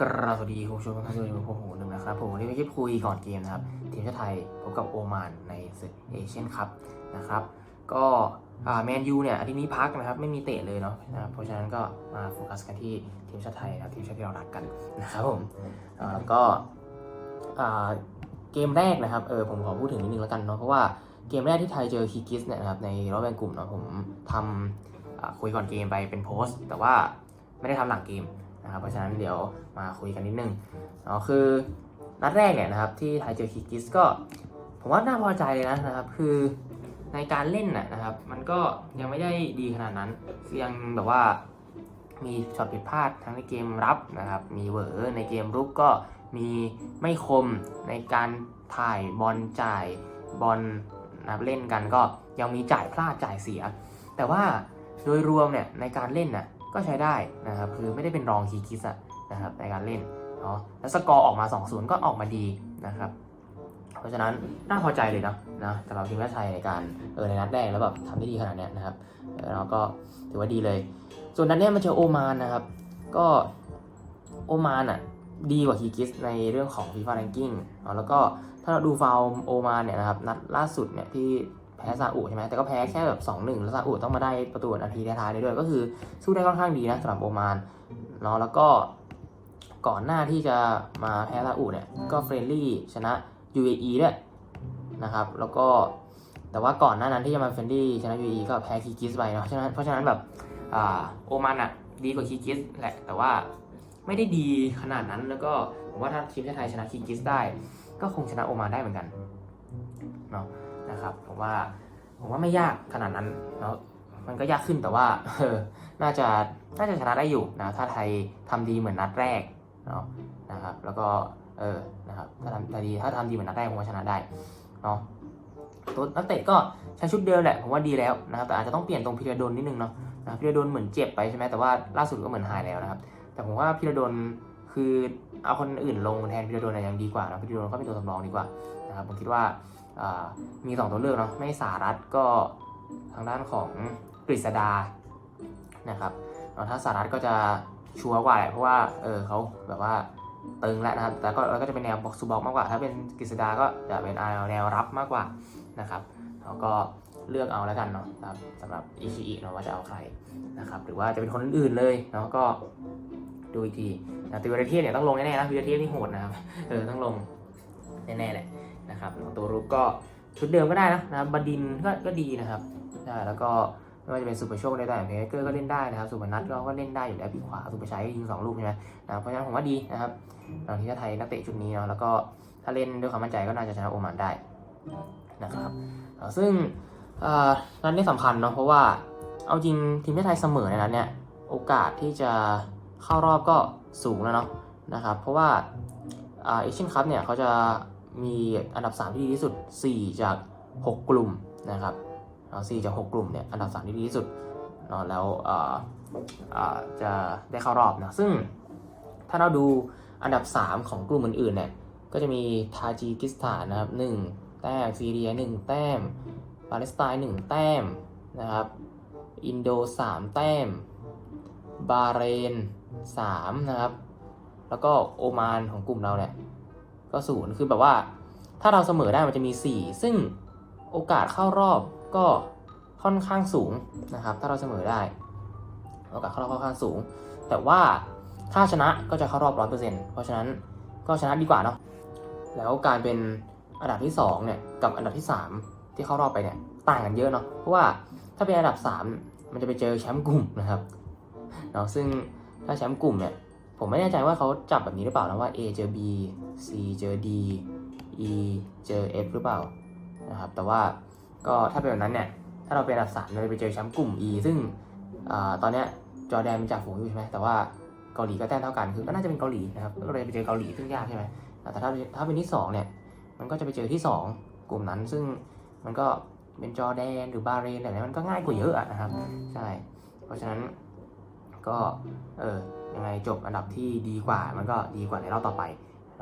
กราบสวัสดีคุณผู้ชมทุกท่านด้วยผมโหนึ่งนะครับผมวันนี้ไม่คิดคุยก่อนเกมนะครับทีมชาติไทยพบกับโอมานในศึกเอเชียนคัพนะครับก็แมนยูเนี่ยอาทิตย์นี้พักนะครับไม่มีเตะเลยเนาะนะเพราะฉะนั้นก็มาโฟกัสกันที่ทีมชาติไทยนะครับทีมชาติที่เรารักกันนะครับผมอ่าแล้วก็เกมแรกนะครับเออผมขอพูดถึงนิดนึงแล้วกันเนาะเพราะว่าเกมแรกที่ไทยเจอคีกิสเนี่ยนะครับในรอบแบ่งกลุ่มเนาะผมทำคุยก่อนเกมไปเป็นโพสต์ แต่ว่าไม่ได้ทำหลังเกม นะครับเพราะฉะนั้นเดี๋ยวมาคุยกันนิดนึงเนาะคือนัดแรกเนี่ยนะครับที่ไทยเจอคิกิสก็ ผมว่าน่าพอใจเลยนะนะครับ คือในการเล่นน่ะนะครับ มันก็ยังไม่ได้ดีขนาดนั้นยังแบบว่ามีช็อตผิดพลาดทั้งในเกมรับนะครับ มีเวอร์ในเกมรุกก็มีไม่คมในการถ่ายบอลจ่ายบอลนะเล่นกันก็ยังมีจ่ายพลาดจ่ายเสีย แต่ว่าโดยรวมเนี่ยในการเล่นน่ะ ก็ใช้ได้นะครับ คือไม่ได้เป็นรองคีคิสอะนะครับในการเล่นเนาะแล้วสกอร์ออกมา 2-0 ก็ออกมาดีนะครับ เพราะฉะนั้นน่าพอใจเลยเนาะนะสำหรับทีมชาติไทยในการเออในนัดแรกแล้วแบบทำได้ดีขนาดเนี้ยนะครับเออแล้วก็ถือว่าดีเลย ส่วนนัดเนี้ยมันเจอโอมานนะครับ ก็โอมานอะดีกว่าคีกิสในเรื่องของ FIFA Ranking เนาะแล้วก็ถ้าเราดูฟาวโอมานเนี่ยนะครับนัดล่าสุดเนี่ยที่ แพ้ซาอุใช่ไหมแต่ก็แพ้แค่แบบ2-1แล้วซาอุต้องมาได้ประตูนาทีท้ายๆได้ด้วยก็คือสู้ได้ค่อนข้างดีนะสำหรับโอมานเนาะแล้วก็ก่อนหน้าที่จะมาแพ้ซาอุเนี่ยก็เฟรนลี่ชนะ UAE ด้วยนะครับแล้วก็แต่ว่าก่อนหน้านั้นที่จะมาเฟรนลี่ชนะ UAE ก็แพ้คีกิสไปเนาะฉะนั้นเพราะฉะนั้นแบบอ่าโอมานอะดีกว่าคีกิสแหละแต่ว่าไม่ได้ดีขนาดนั้นแล้วก็ผมว่าถ้าทีมชาติไทยชนะคีกิสได้ ก็คงชนะโอมานได้เหมือนกันเนาะ นะครับผมว่าผมว่าไม่ยากขนาดนั้นเนาะมันก็ยากขึ้นแต่ว่าเออน่าจะน่าจะชนะได้อยู่นะถ้าไทยทำดีเหมือนนัดแรกเนาะนะครับ แล้วก็เออนะครับถ้าทำดีถ้าทำดีเหมือนนัดแรกผมว่าชนะได้เนาะตัวนักเตะก็ใช้ชุดเดิมแหละผมว่าดีแล้วนะครับแต่อาจจะต้องเปลี่ยนตรงพิรดลนิดนึงเนาะนะพิรดลเหมือนเจ็บไปใช่ไหมแต่ว่าล่าสุดก็เหมือนหายแล้วนะครับ แต่ผมว่าพิรดลคือเอาคนอื่นลงแทนพิรดลเนี่ยยังดีกว่านะพิรดลก็เป็นตัวสำรองดีกว่านะครับผมคิดว่า มีสองตัวเลือกเนาะไม่สารัฐก็ทางด้านของกฤษดานะครับแล้วถ้าสารัตก็จะชัวร์กว่าแหละเพราะว่าเออเขาแบบว่าตึงแล้วนะครับแต่ก็แล้วก็จะเป็นแนวบ็อกซ์บ็อกมากกว่า ถ้าเป็นกฤษดาก็จะเป็นแนวรับมากกว่านะครับแล้วก็เลือกเอาแล้วกันเนาะครับสำหรับอิชิอิเนาะว่าจะเอาใครนะครับหรือว่าจะเป็นคนอื่นๆเลยเนาะก็ดูอีกทีนะติวเรเทียเนี่ยต้องลงแน่ๆนะติวเรเทียนี่โหดนะครับเออต้องลงแน่ๆเลย นะครับตัวรุกก็ชุดเดิมก็ได้นะนะบดินก็ก็ดีนะครับแล้วก็ไม่ว่าจะเป็นสุปโชคในตำแหน่งเพเกอร์ก็เล่นได้นะครับสุพนัทก็ก็เล่นได้อยู่แล้วปีขวาสุปชัยก็ยิงสองลูกใช่ไหมนะเพราะฉะนั้นผมว่าดีนะครับทีมชาติไทยนักเตะชุดนี้เนาะแล้วก็ถ้าเล่นด้วยความมั่นใจก็น่าจะชนะโอมานได้นะครับซึ่งเอ่นัดนี้สำคัญเนาะเพราะว่าเอาจริงทีมชาติไทยเสมอในนั้นเนี่ยโอกาสที่จะเข้ารอบก็สูงแล้วเนาะนะครับเพราะว่าเอเชียนคัพเนี่ยเขาจะ มีอันดับ 3 ที่ดีที่สุด 4 จาก 6 กลุ่มนะครับเอาสี่จากหกกลุ่มเนี่ยอันดับสามที่ดีที่สุดเนาะแล้วจะได้เข้ารอบนะซึ่งถ้าเราดูอันดับ 3 ของกลุ่มอื่นๆเนี่ยก็จะมีทาจิกิสถานนะครับหนึ่งแต้มซีเรียหนึ่งแต้มปาเลสไตน์หนึ่งแต้มนะครับอินโดสามแต้ม บาเรนสามนะครับ แล้วก็โอมานของกลุ่มเราเนี่ย ก็ศูนย์คือแบบว่า ถ้าเราเสมอได้มันจะมี 4 ซึ่งโอกาสเข้ารอบก็ค่อนข้างสูงนะครับ ถ้าเราเสมอได้โอกาสเข้ารอบค่อนข้างสูง แต่ว่าถ้าชนะก็จะเข้ารอบร้อยเปอร์เซ็นต์เพราะฉะนั้นก็ชนะดีกว่าเนาะแล้วการเป็นอันดับที่2เนี่ยกับอันดับที่ 3 ที่เข้ารอบไปเนี่ยต่างกันเยอะเนาะเพราะว่าถ้าเป็นอันดับ 3 มันจะไปเจอแชมป์กลุ่มนะครับเนาะซึ่งถ้าแชมป์กลุ่มเนี่ย ผมไม่แน่ใจว่าเขาจับแบบนี้หรือเปล่านะว่า A เจอ B C เจอ D E เจอ F หรือเปล่านะครับแต่ว่าก็ถ้าเป็นแบบนั้นเนี่ยถ้าเราเป็นอันดับสามเราจะไปเจอแชมป์กลุ่ม E ซึ่งอตอนเนี้ยจอแดนเป็นจ่าฝูงอยู่ใช่ไหมแต่ว่าเกาหลีก็แต้มเท่ากันคือก็น่าจะเป็นเกาหลีนะครับก็เลยไปเจอเกาหลีซึ่งยากใช่ไหมแต่ถ้าถ้าเป็นที่สองเนี่ยมันก็จะไปเจอที่สองกลุ่มนั้น ซึ่งมันก็เป็นจอแดนหรือบาเรนอะไรนี้มันก็ง่ายกว่าเยอะนะครับใช่เพราะฉะนั้น ก็เออยังไงจบอันดับที่ดีกว่ามันก็ดีกว่าในรอบต่อไป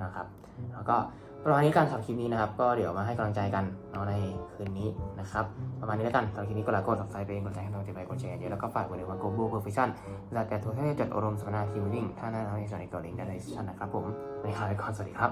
นะครับแล้วก็ประมาณนี้การสำหรับคลิปนี้นะครับ ก็เดี๋ยวมาให้กำลังใจกันเนาะในคืนนี้นะครับ ประมาณนี้แล้วกันสำหรับคลิปนี้ก็แล้วกดกับไปเองกดแชร์ให้ต้องใจไปกดแชร์เยอะแล้วก็ฝากไว้เลยว่า global perfection จากแต่ทัวแค่จัดอบรมสัมมนาทีมวิ่งถ้าหน้าเราในสถานีเกาหลีได้ในชั้นนะครับผมในนี้ลาไปก่อนสวัสดีครับ